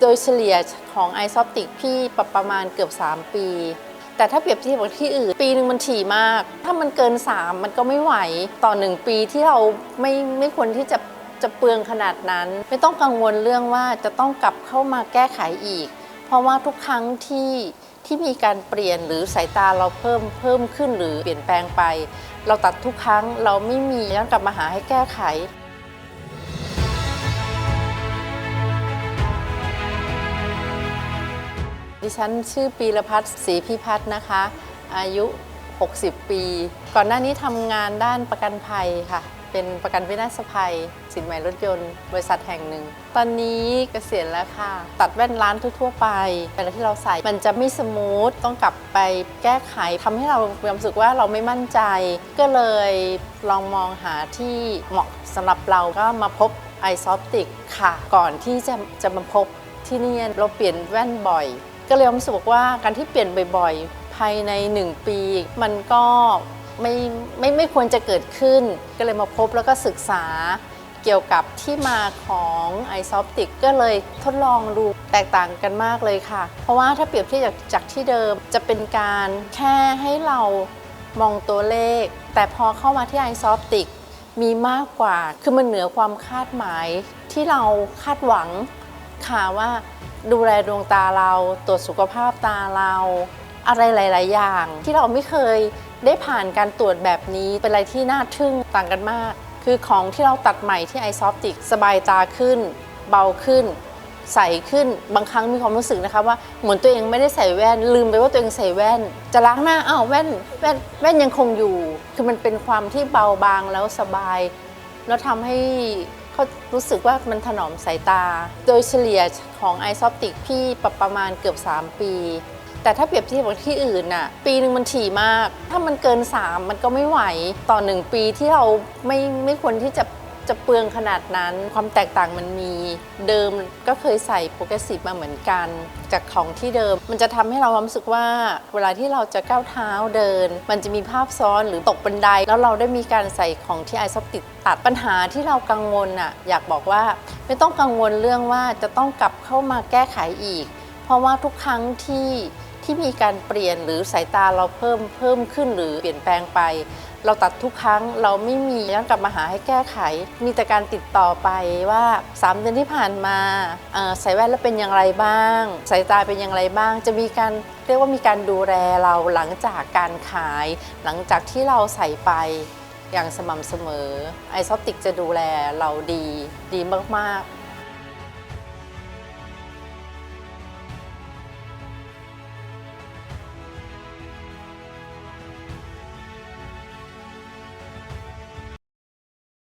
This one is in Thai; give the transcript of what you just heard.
โดยเฉลี่ยของไอซอปติกพี่ประประมาณเกือบ 3 ปี แต่ถ้าเปรียบเทียบกับที่อื่น ปีหนึ่งมันถี่มาก ถ้ามันเกิน 3 มันก็ไม่ไหวต่อ 1 ปีที่เราไม่ไม่ควรที่จะจะเปลืองขนาดนั้น ไม่ต้องกังวลเรื่องว่าจะต้องกลับเข้ามาแก้ไขอีก เพราะว่าทุกครั้งที่ที่มีการเปลี่ยนหรือสายตาเราเพิ่มเพิ่มขึ้นหรือเปลี่ยนแปลงไป เราตัดทุกครั้งเราไม่มีย้อนกลับมาหาให้แก้ไข ดิฉันชื่อปีรพัฒน์ศรีพิพัฒน์นะคะ อายุ 60 ปี ก่อนหน้านี้ทำงานด้านประกันภัยค่ะ เป็นประกันวินาศภัย สินใหม่รถยนต์ บริษัทแห่งหนึ่ง ตอนนี้เกษียณแล้วค่ะ ตัดแว่นร้านทั่วๆไปเวลาที่เราใส่มันจะไม่สมูท ต้องกลับไปแก้ไขทำให้เรามีความรู้สึกว่าเราไม่มั่นใจ ก็เลยลองมองหาที่เหมาะสำหรับเราก็มาพบไอซอปติกค่ะ ก่อนที่จะจะมาพบที่นี่เราเปลี่ยนแว่นบ่อย ก็เลยรู้สึกว่าการที่เปลี่ยนบ่อยๆ ภายใน 1 ปี มันก็ไม่ไม่ไม่ควรจะเกิดขึ้น ก็เลยมาพบแล้วก็ศึกษาเกี่ยวกับที่มาของ i s o p t i c ก็เลยทดลองดูแตกต่างกันมากเลยค่ะ เพราะว่าถ้าเปรียบเทียบจากจากที่เดิมจะเป็นการแค่ให้เรามองตัวเลข แต่พอเข้ามาที่ i s o p t i c มีมากกว่า คือมันเหนือความคาดหมายที่เราคาดหวัง ค่ะว่าดูแลดวงตาเราตรวจสุขภาพตาเรา อะไรหลาย ๆ อย่าง ที่เราไม่เคยได้ผ่านการตรวจแบบนี้เป็นอะไรที่น่าทึ่งต่างกันมาก คือของที่เราตัดใหม่ที่ไอซอฟติกสบายตาขึ้น เบาขึ้น ใสขึ้นบางครั้งมีความรู้สึกนะคะว่าเหมือนตัวเองไม่ได้ใส่แว่น ลืมไปว่าตัวเองใส่แว่น จะล้างหน้าอ้าวแว่นแว่นแว่นยังคงอยู่ คือมันเป็นความที่เบาบางแล้วสบาย แล้วทำให้ ขารู้สึกว่ามันถนอมสายตา โดยเฉลี่ยของไอซอปติกพี่ประประมาณเกือบ 3 ปี แต่ถ้าเปรียบเทียบกับที่อื่นน่ะ ปีหนึ่งมันถี่มาก ถ้ามันเกิน 3 มันก็ไม่ไหว ต่อ 1 ปีที่เราไม่ไม่ควรที่จะ จะเปลืองขนาดนั้น ความแตกต่างมันมีเดิมก็เคยใส่โปรเกรสซีฟมาเหมือนกัน จากของที่เดิม มันจะทำให้เรารู้สึกว่า เวลาที่เราจะก้าวเท้าเดิน มันจะมีภาพซ้อนหรือตกบันได แล้วเราได้มีการใส่ของที่ไอซอฟติดตัดปัญหาที่เรากังวลน่ะอยากบอกว่าไม่ต้องกังวลเรื่องว่าจะต้องกลับเข้ามาแก้ไขอีก เพราะว่าทุกครั้งที่ที่มีการเปลี่ยนหรือสายตาเราเพิ่มเพิ่มขึ้นหรือเปลี่ยนแปลงไป เราตัดทุกครั้งเราไม่มีย้อนกลับมาหาให้แก้ไข มีแต่การติดต่อไปว่า 3 เดือนที่ผ่านมาใส่แว่นแล้วเป็นอย่างไรบ้างสายตาเป็นอย่างไรบ้าง จะมีการเรียกว่ามีการดูแลเราหลังจากการขาย หลังจากที่เราใส่ไปอย่างสม่ำเสมอไอซอปติกจะดูแลเราดีดีมากๆ